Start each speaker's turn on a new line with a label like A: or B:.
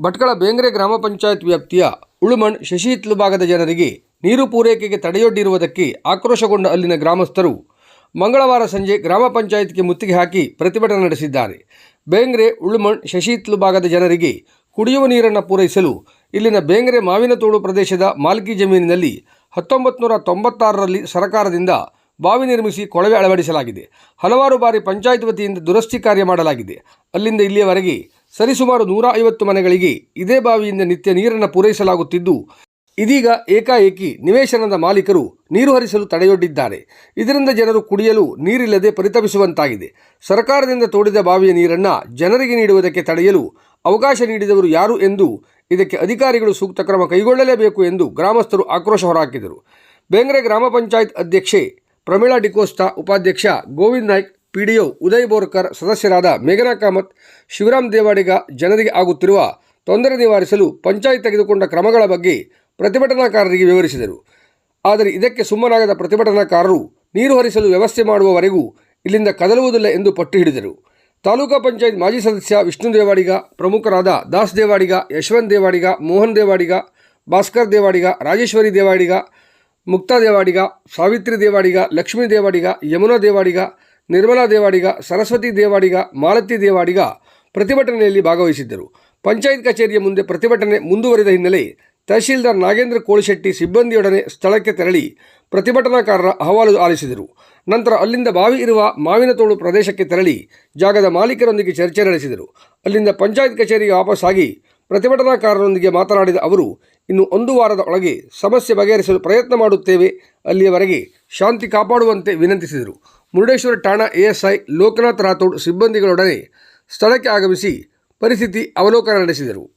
A: ಭಟ್ಕಳ ಬೇಂಗ್ರೆ ಗ್ರಾಮ ಪಂಚಾಯತ್ ವ್ಯಾಪ್ತಿಯ ಉಳುಮಣ್ ಶಶಿಹಿತ್ಲು ಭಾಗದ ಜನರಿಗೆ ನೀರು ಪೂರೈಕೆಗೆ ತಡೆಯೊಡ್ಡಿರುವುದಕ್ಕೆ ಆಕ್ರೋಶಗೊಂಡ ಅಲ್ಲಿನ ಗ್ರಾಮಸ್ಥರು ಮಂಗಳವಾರ ಸಂಜೆ ಗ್ರಾಮ ಪಂಚಾಯತ್ಗೆ ಮುತ್ತಿಗೆ ಹಾಕಿ ಪ್ರತಿಭಟನೆ ನಡೆಸಿದ್ದಾರೆ. ಬೇಂಗ್ರೆ, ಉಳುಮಣ್ ಶಶಿಹಿತ್ಲು ಭಾಗದ ಜನರಿಗೆ ಕುಡಿಯುವ ನೀರನ್ನು ಪೂರೈಸಲು ಇಲ್ಲಿನ ಬೇಂಗ್ರೆ ಮಾವಿನತೋಡು ಪ್ರದೇಶದ ಮಾಲ್ಕಿ ಜಮೀನಿನಲ್ಲಿ ಹತ್ತೊಂಬತ್ತು ನೂರ ತೊಂಬತ್ತಾರರಲ್ಲಿ ಸರ್ಕಾರದಿಂದ ಬಾವಿ ನಿರ್ಮಿಸಿ ಕೊಳವೆ ಅಳವಡಿಸಲಾಗಿದೆ. ಹಲವಾರು ಬಾರಿ ಪಂಚಾಯತ್ ವತಿಯಿಂದ ದುರಸ್ತಿ ಕಾರ್ಯ ಮಾಡಲಾಗಿದೆ. ಅಲ್ಲಿಂದ ಇಲ್ಲಿಯವರೆಗೆ ಸರಿಸುಮಾರು ನೂರ ಐವತ್ತು ಮನೆಗಳಿಗೆ ಇದೇ ಬಾವಿಯಿಂದ ನಿತ್ಯ ನೀರನ್ನು ಪೂರೈಸಲಾಗುತ್ತಿದ್ದು, ಇದೀಗ ಏಕಾಏಕಿ ನಿವೇಶನದ ಮಾಲೀಕರು ನೀರು ಹರಿಸಲು ತಡೆಯೊಡ್ಡಿದ್ದಾರೆ. ಇದರಿಂದ ಜನರು ಕುಡಿಯಲು ನೀರಿಲ್ಲದೆ ಪರಿತಪಿಸುವಂತಾಗಿದೆ. ಸರ್ಕಾರದಿಂದ ತೋಡಿದ ಬಾವಿಯ ನೀರನ್ನು ಜನರಿಗೆ ನೀಡುವುದಕ್ಕೆ ತಡೆಯಲು ಅವಕಾಶ ನೀಡಿದವರು ಯಾರು ಎಂದು ಇದಕ್ಕೆ ಅಧಿಕಾರಿಗಳು ಸೂಕ್ತ ಕ್ರಮ ಕೈಗೊಳ್ಳಲೇಬೇಕು ಎಂದು ಗ್ರಾಮಸ್ಥರು ಆಕ್ರೋಶ ಹೊರಹಾಕಿದರು. ಬೇಂದ್ರೆ ಗ್ರಾಮ ಪಂಚಾಯತ್ ಅಧ್ಯಕ್ಷೆ ಪ್ರಮೀಳಾ ಡಿಕೋಸ್ತಾ, ಉಪಾಧ್ಯಕ್ಷ ಗೋವಿಂದ್ ನಾಯ್ಕ್ ಪಿಡಿಒ ಉದಯ್ ಬೋರ್ಕರ್ ಸದಸ್ಯರಾದ ಮೇಘನಾ ಕಾಮತ್, ಶಿವರಾಮ್ ದೇವಾಡಿಗ ಜನರಿಗೆ ಆಗುತ್ತಿರುವ ತೊಂದರೆ ನಿವಾರಿಸಲು ಪಂಚಾಯತ್ ತೆಗೆದುಕೊಂಡ ಕ್ರಮಗಳ ಬಗ್ಗೆ ಪ್ರತಿಭಟನಾಕಾರರಿಗೆ ವಿವರಿಸಿದರು. ಆದರೆ ಇದಕ್ಕೆ ಸುಮ್ಮನಾಗದ ಪ್ರತಿಭಟನಾಕಾರರು ನೀರು ಹರಿಸಲು ವ್ಯವಸ್ಥೆ ಮಾಡುವವರೆಗೂ ಇಲ್ಲಿಂದ ಕದಲುವುದಿಲ್ಲ ಎಂದು ಪಟ್ಟು ಹಿಡಿದರು ತಾಲೂಕಾ ಪಂಚಾಯತ್ ಮಾಜಿ ಸದಸ್ಯ ವಿಷ್ಣು ದೇವಾಡಿಗ, ಪ್ರಮುಖರಾದ ದಾಸ್ ದೇವಾಡಿಗ, ಯಶವಂತ್ ದೇವಾಡಿಗ, ಮೋಹನ್ ದೇವಾಡಿಗ, ಭಾಸ್ಕರ್ ದೇವಾಡಿಗ, ರಾಜೇಶ್ವರಿ ದೇವಾಡಿಗ, ಮುಕ್ತಾ ದೇವಾಡಿಗ, ಸಾವಿತ್ರಿ ದೇವಾಡಿಗ, ಲಕ್ಷ್ಮೀ ದೇವಾಡಿಗ, ಯಮುನಾ ದೇವಾಡಿಗ ನಿರ್ಮಲಾ ದೇವಾಡಿಗ, ಸರಸ್ವತಿ ದೇವಾಡಿಗ, ಮಾಲತಿ ದೇವಾಡಿಗ ಪ್ರತಿಭಟನೆಯಲ್ಲಿ ಭಾಗವಹಿಸಿದ್ದರು. ಪಂಚಾಯತ್ ಕಚೇರಿಯ ಮುಂದೆ ಪ್ರತಿಭಟನೆ ಮುಂದುವರಿದ ಹಿನ್ನೆಲೆ ತಹಶೀಲ್ದಾರ್ ನಾಗೇಂದ್ರ ಕೋಳಿಶೆಟ್ಟಿ ಸಿಬ್ಬಂದಿಯೊಡನೆ ಸ್ಥಳಕ್ಕೆ ತೆರಳಿ ಪ್ರತಿಭಟನಾಕಾರರ ಅಹವಾಲು ಆಲಿಸಿದರು. ನಂತರ ಅಲ್ಲಿಂದ ಬಾವಿ ಇರುವ ಮಾವಿನತೋಡು ಪ್ರದೇಶಕ್ಕೆ ತೆರಳಿ ಜಾಗದ ಮಾಲೀಕರೊಂದಿಗೆ ಚರ್ಚೆ ನಡೆಸಿದರು. ಅಲ್ಲಿಂದ ಪಂಚಾಯತ್ ಕಚೇರಿಗೆ ವಾಪಸ್ಸಾಗಿ ಪ್ರತಿಭಟನಾಕಾರರೊಂದಿಗೆ ಮಾತನಾಡಿದ ಅವರು ಇನ್ನು ಒಂದು ವಾರದ ಒಳಗೆ ಸಮಸ್ಯೆ ಬಗೆಹರಿಸಲು ಪ್ರಯತ್ನ ಮಾಡುತ್ತೇವೆ. ಅಲ್ಲಿಯವರೆಗೆ ಶಾಂತಿ ಕಾಪಾಡುವಂತೆ ವಿನಂತಿಸಿದರು. ಮುರುಡೇಶ್ವರ ಠಾಣಾ ಎಎಸ್ಐ ಲೋಕನಾಥ್ ರಾಥೋಡ್ ಸಿಬ್ಬಂದಿಗಳೊಡನೆ ಸ್ಥಳಕ್ಕೆ ಆಗಮಿಸಿ ಪರಿಸ್ಥಿತಿ ಅವಲೋಕನ ನಡೆಸಿದರು.